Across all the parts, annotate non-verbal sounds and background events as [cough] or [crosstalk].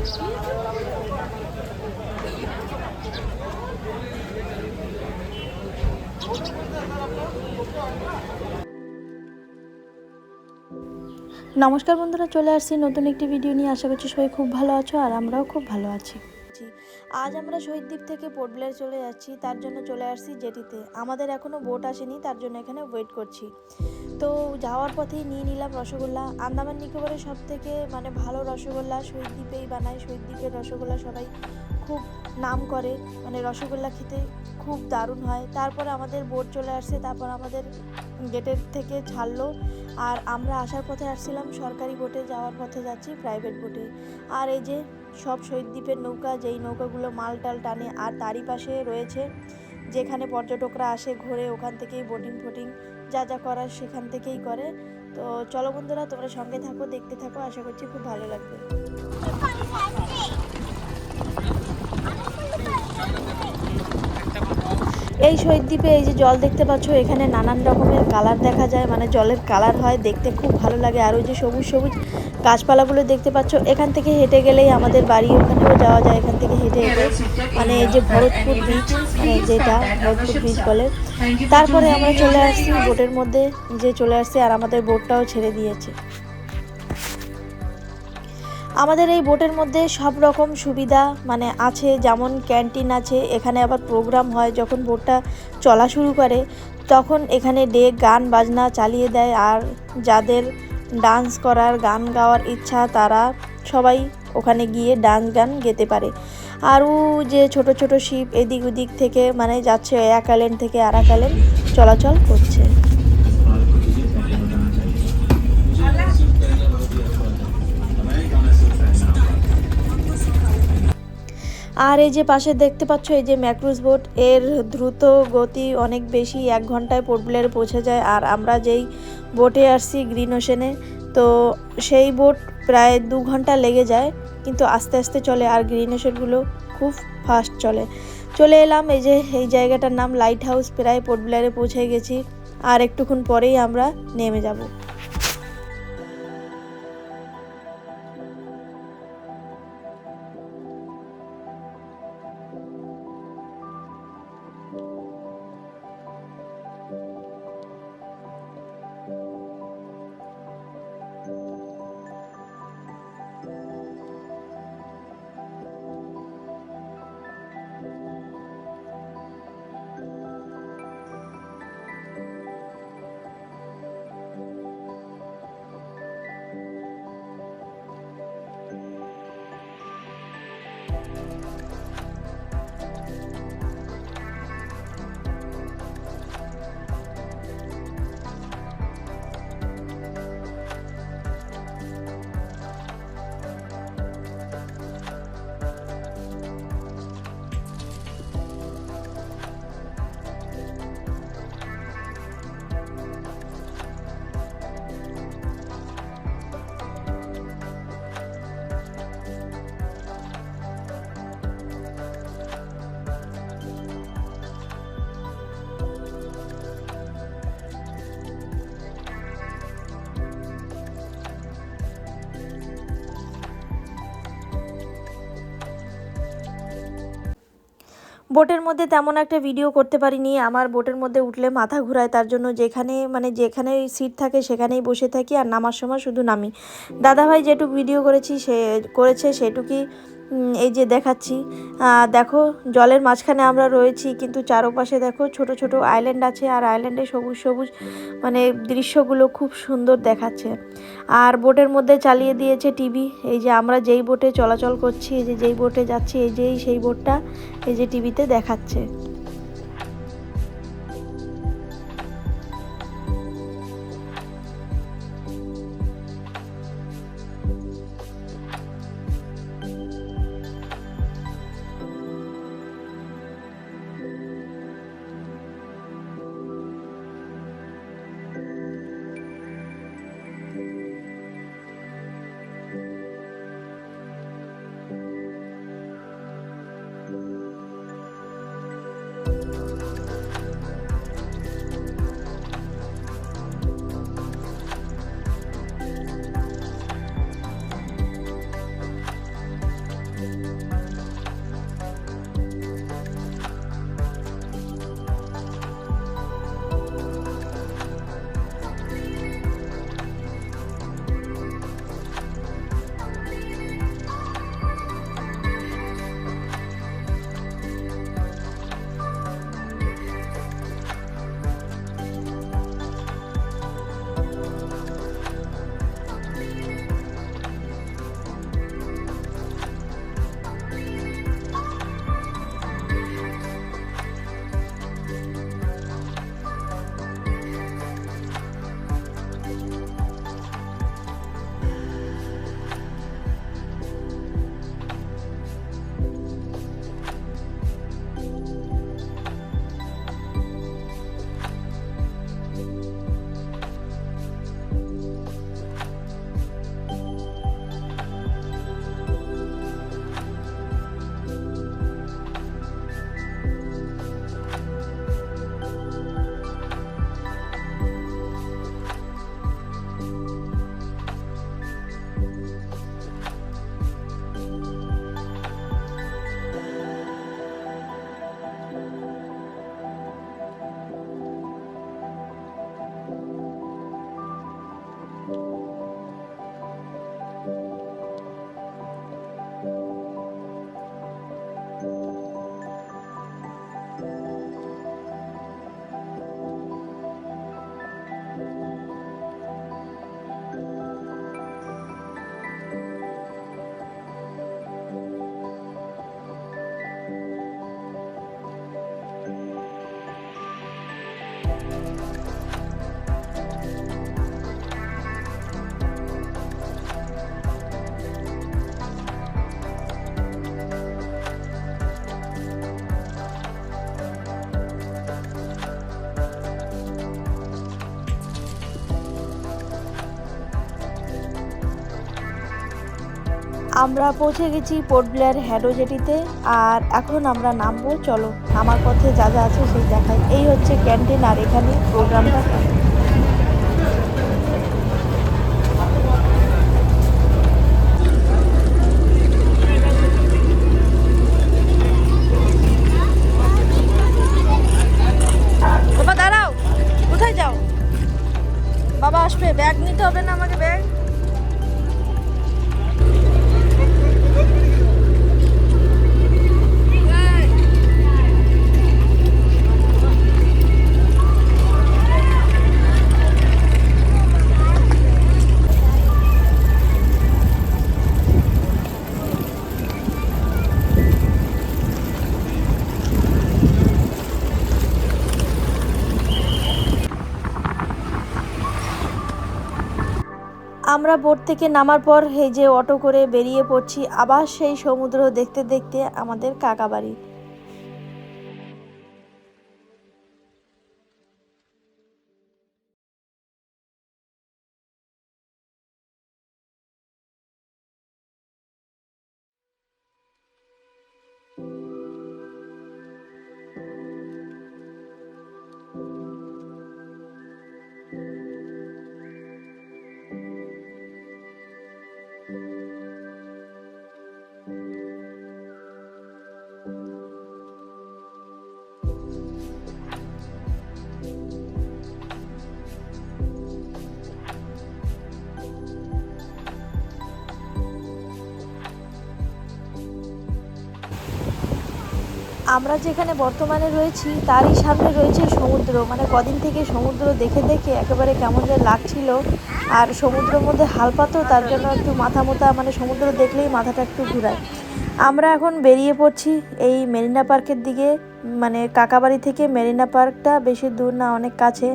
নমস্কার বন্ধুরা, চলে আসছি নতুন একটি ভিডিও নিয়ে। আশা করছি সবাই খুব ভালো আছো আর আমরাও খুব ভালো আছি। আজ আমরা শহীদ দ্বীপ থেকে পোর্ট ব্লেয়ার চলে যাচ্ছি। তার জন্য চলে আসছি জেটিতে। আমাদের এখনও বোট আসেনি, তার জন্য এখানে ওয়েট করছি। তো যাওয়ার পথেই নিয়ে নিলাম রসগোল্লা। আন্দামান নিকোবরে সব থেকে মানে ভালো রসগোল্লা, শহীদ দ্বীপেই বানায়। শহীদ দ্বীপের রসগোল্লা সবাই খুব নাম করে। মানে রসগোল্লা খেতে খুব দারুণ হয়। তারপরে আমাদের বোট চলে আসছে, তারপর আমাদের গেটের থেকে ছাড়লো। আর আমরা আসার পথে আসছিলাম সরকারি বোটে, যাওয়ার পথে যাচ্ছি প্রাইভেট বোটে। আর এই যে সব শহীদ দ্বীপের নৌকা, যেই নৌকাগুলো মাল টাল টানে, আর তারই পাশে রয়েছে, যেখানে পর্যটকরা আসে ঘোরে, ওখান থেকেই বোটিং ফোটিং যা যা করার সেখান থেকেই করে। তো চলো বন্ধুরা, তোমরা সঙ্গে থাকো, দেখতে থাকো, আশা করছি খুব ভালো লাগবে। এই শহীদ দ্বীপে এই যে জল দেখতে পাচ্ছ, এখানে নানান রকমের কালার দেখা যায়। মানে জলের কালার হয়, দেখতে খুব ভালো লাগে। আর ওই যে সবুজ সবুজ গাছপালাগুলো দেখতে পাচ্ছ, এখান থেকে হেঁটে গেলেই আমাদের বাড়ি ওখানেও যাওয়া যায়, এখান থেকে হেঁটে হেঁটে। মানে এই যে ভরতপুর ব্রিজ মানে যেটা ভরতপুর ব্রিজ বলে। তারপরে আমরা চলে আসছি বোটের মধ্যে, যে চলে আসছি আর আমাদের বোটটাও ছেড়ে দিয়েছে। আমাদের এই বোটের মধ্যে সব রকম সুবিধা মানে আছে, যেমন ক্যান্টিন আছে, এখানে আবার প্রোগ্রাম হয় যখন বোটটা চলা শুরু করে, তখন এখানে ডে গান বাজনা চালিয়ে দেয় আর যাদের ডান্স করার, গান গাওয়ার ইচ্ছা তারা সবাই ওখানে গিয়ে ডান্স গান গেতে পারে। আরও যে ছোট ছোট শিপ এদিক ওদিক থেকে মানে যাচ্ছে, এক আইল্যান্ড থেকে আর এক আইল্যান্ড চলাচল করছে। আর এই যে পাশে দেখতে পাচ্ছ, এই যে ম্যাক্রুজ বোট, এর দ্রুত গতি অনেক বেশি, এক ঘন্টায় পোর্ট পৌঁছে যায়। আর আমরা যেই বোটে আসছি গ্রিন ওশেনে। তো সেই বোট প্রায় দু ঘণ্টা লেগে যায়, কিন্তু আস্তে আস্তে চলে আর গ্রিন ওশেনগুলো খুব ফাস্ট চলে। চলে এলাম এই যে, এই জায়গাটার নাম লাইট হাউস প্রায় পোর্ট পৌঁছে গেছি। আর একটুক্ষণ পরেই আমরা নেমে যাব। বোটের মধ্যে তেমন একটা ভিডিও করতে পারিনি। আমার বোটের মধ্যে উঠলে মাথা ঘুরায়, তার জন্য যেখানে মানে যেখানে সিট থাকে সেখানেই বসে থাকি আর নামার সময় শুধু নামি। দাদাভাই যেটুক ভিডিও করেছি সে করেছে সেটুকুই এই যে দেখাচ্ছি দেখো, জলের মাঝখানে আমরা রয়েছি, কিন্তু চারপাশে দেখো ছোট ছোট আইল্যান্ড আছে, আর আইল্যান্ডে সবুজ সবুজ মানে দৃশ্যগুলো খুব সুন্দর দেখাচ্ছে। আর বোটের মধ্যে চালিয়ে দিয়েছে টিভি, এই যে আমরা যেই বোটে চলাচল করছি, এই যে যেই বোটে যাচ্ছি, এই যেই সেই বোটটা এই যে টিভিতে দেখাচ্ছে। আমরা পৌঁছে গেছি পোর্ট ব্লেয়ার হ্যাডো জেটিতে আর এখন আমরা নামবো, চলো আমার পথে যা যা আছে সেই দেখাই। এই হচ্ছে ক্যান্টিন আর এখানে প্রোগ্রামটা আমরা বোট থেকে নামার পর এই যে অটো করে বেরিয়ে পড়ছি। আবার সেই সমুদ্র দেখতে দেখতে আমাদের কাকা আমরা যেখানে বর্তমানে রয়েছি, তারই সামনে রয়েছে সমুদ্র। মানে কদিন থেকে সমুদ্র দেখে দেখে একেবারে কেমন যে লাগছিল। আর সমুদ্রের মধ্যে হাল পাতো তার জন্য একটু মাথা মোতা মানে সমুদ্র দেখলেই মাথাটা একটু ঘুরায়। আমরা এখন বেরিয়ে পড়ছি এই মেরিনা পার্কের দিকে। মানে কাকাবাড়ি থেকে মেরিনা পার্কটা বেশি দূর না, অনেক কাছে।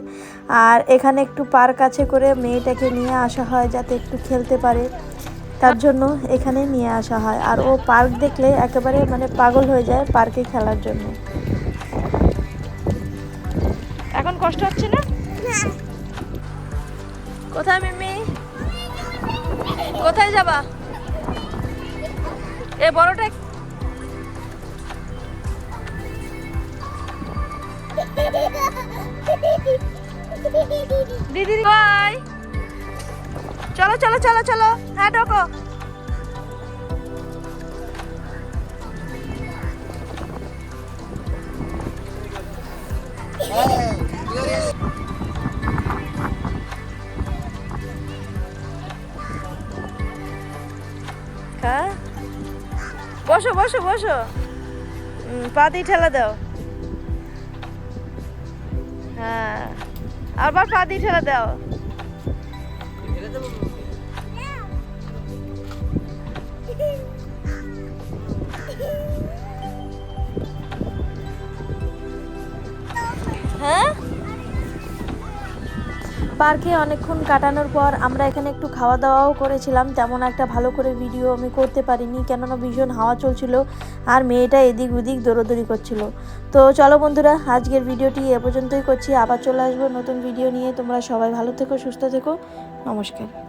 আর এখানে একটু পার্ক আছে করে মেয়েটাকে নিয়ে আসা হয় যাতে একটু খেলতে পারে। তার জন্য এখানে নিয়ে আসা হয়। আর ও পার্ক দেখলে একেবারে মানে পাগল হয়ে যায় পার্কে খেলার জন্য। এখন কষ্ট হচ্ছে না? কোথায় মিমি? কোথায় যাবা? এ বড়টা [laughs] দিদি বাই। চলো চলো চলো চলো। হ্যাঁ ঢোকো। হ্যাঁ? বসো বসো বসো। পা দিয়ে ঠেলা দাও। হ্যাঁ। আবার পা দিয়ে ঠেলা দাও। পার্কে অনেকক্ষণ কাটানোর পর আমরা এখানে একটু খাওয়া দাওয়াও করেছিলাম। তেমন একটা ভালো করে ভিডিও আমি করতে পারিনি, কেননা ভীষণ হাওয়া চলছিল আর মেয়েটা এদিক ওদিক দৌড়োদৌড়ি করছিল। তো চলো বন্ধুরা, আজকের ভিডিওটি এ পর্যন্তই করছি। আবার চলে আসব নতুন ভিডিও নিয়ে। তোমরা সবাই ভালো থেকো, সুস্থ থেকো। নমস্কার।